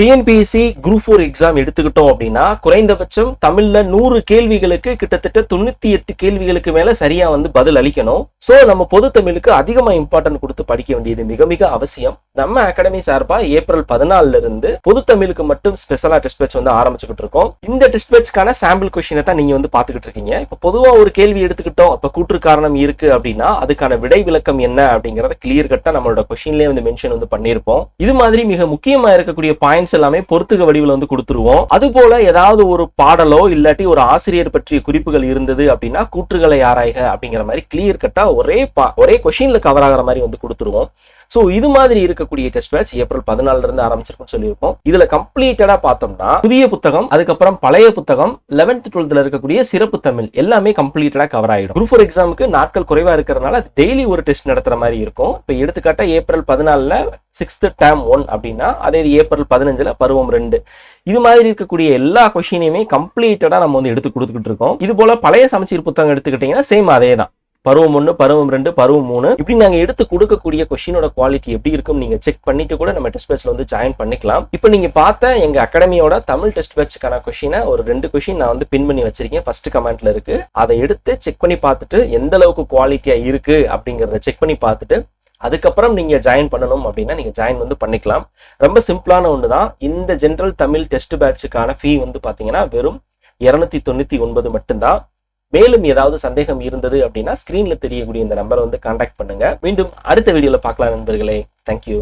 TNPSC group four exam எடுத்துக்கிட்டோம் அப்படின்னா குறைந்தபட்சம் தமிழ்ல நூறு கேள்விகளுக்கு கிட்டத்தட்ட தொண்ணூத்தி எட்டு கேள்விகளுக்கு மேல சரியா வந்து பதில் அளிக்கணும். சோ நம்ம பொது தமிழுக்கு அதிகமா இம்பார்ட்டன்ட் கொடுத்து படிக்க வேண்டியது மிக மிக அவசியம். நம்ம அகாடமி சார்பா ஏப்ரல் பதினாலுல இருந்து பொது தமிழுக்கு மட்டும் ஸ்பெஷலா டெஸ்ட் பேட்ச் வந்து ஆரம்பிச்சுக்கிட்டு இருக்கோம். இந்த டெஸ்ட் பேட்ச்க்கான சாம்பிள் கொஸ்டினை தான் நீங்க வந்து பாத்துக்கிட்டு இருக்கீங்க. இப்ப பொதுவா ஒரு கேள்வி எடுத்துக்கிட்டோம். இப்ப கூற்று காரணம் இருக்கு அப்படின்னா அதுக்கான விடை விளக்கம் என்ன அப்படிங்கறத கிளியர் கட்டா நம்மளோட கொஸ்டின்லயே வந்து மென்ஷன் வந்து பண்ணியிருப்போம். இது மாதிரி மிக முக்கியமா இருக்கக்கூடிய பாயிண்ட் பாயிண்ட்ஸ் எல்லாமே பொறுத்துக வடிவில் வந்து கொடுத்துருவோம். அது போல ஏதாவது ஒரு பாடலோ இல்லாட்டி ஒரு ஆசிரியர் பற்றிய குறிப்புகள் இருந்தது அப்படின்னா கூற்றுகளை ஆராய்க அப்படிங்கிற மாதிரி கிளியர் கட்டா ஒரே ஒரே கொஷின்ல கவர் ஆகிற மாதிரி வந்து கொடுத்துருவோம். ஸோ இது மாதிரி இருக்கக்கூடிய டெஸ்ட் பேட்ச் ஏப்ரல் பதினாலுல இருந்து ஆரம்பிச்சிருக்கும் சொல்லியிருக்கோம். இதுல கம்ப்ளீட்டடா பார்த்தோம்னா புதிய புத்தகம் அதுக்கப்புறம் பழைய புத்தகம் லெவன்த் டுவெல்த்ல இருக்கக்கூடிய சிறப்பு தமிழ் எல்லாமே கம்ப்ளீட்டடா கவர் ஆயிடும். குரூப் ஃபோர் எக்ஸாமுக்கு நாட்கள் குறைவா இருக்கிறதுனால டெய்லி ஒரு டெஸ்ட் நடத்துற மாதிரி இருக்கும். இப்போ எடுத்துக்காட்டா ஏப்ரல் பதினாலுல சிக்ஸ்த் டேம் ஒன் அப்படின்னா அதே இது ஏப்ரல் பதினஞ்சுல பருவம் ரெண்டு. இது மாதிரி இருக்கக்கூடிய எல்லா கொஷினையுமே கம்ப்ளீட்டடா நம்ம வந்து எடுத்து கொடுத்துக்கிட்டு இருக்கோம். இது போல பழைய சமச்சீர் புத்தகம் எடுத்துக்கிட்டீங்கன்னா சேம் அதே தான் பருவம் ஒன்று பருவம் ரெண்டு பருவம் மூணு. இப்படி நாங்கள் எடுத்து கொடுக்கக்கூடிய கொஷினோட குவாலிட்டி எப்படி இருக்கும் நீங்கள் செக் பண்ணிட்டு கூட நம்ம டெஸ்ட் பேட்ச்ல வந்து ஜாயின் பண்ணிக்கலாம். இப்போ நீங்கள் பார்த்த எங்கள் அகாடமியோட தமிழ் டெஸ்ட் பேட்ச்க்கான கொஷினை ஒரு ரெண்டு கொஷின் நான் வந்து பின் பண்ணி வச்சிருக்கேன். ஃபர்ஸ்ட் கமெண்ட்ல இருக்கு. அதை எடுத்து செக் பண்ணி பார்த்துட்டு எந்த அளவுக்கு குவாலிட்டியாக இருக்கு அப்படிங்கிறத செக் பண்ணி பார்த்துட்டு அதுக்கப்புறம் நீங்க ஜாயின் பண்ணணும் அப்படின்னா நீங்க ஜாயின் வந்து பண்ணிக்கலாம். ரொம்ப சிம்பிளான ஒன்று தான் இந்த ஜென்ரல் தமிழ் டெஸ்ட் பேட்சுக்கான ஃபீ வந்து பார்த்தீங்கன்னா வெறும் இரநூத்தி தொண்ணூத்தி ஒன்பது மட்டும்தான். மேலும் ஏதாவது சந்தேகம் இருந்தது அப்படின்னா ஸ்க்ரீனில் தெரியக்கூடிய இந்த நம்பரை வந்து காண்டாக்ட் பண்ணுங்க. மீண்டும் அடுத்த வீடியோல பார்க்கலாம் நண்பர்களே. தேங்க்யூ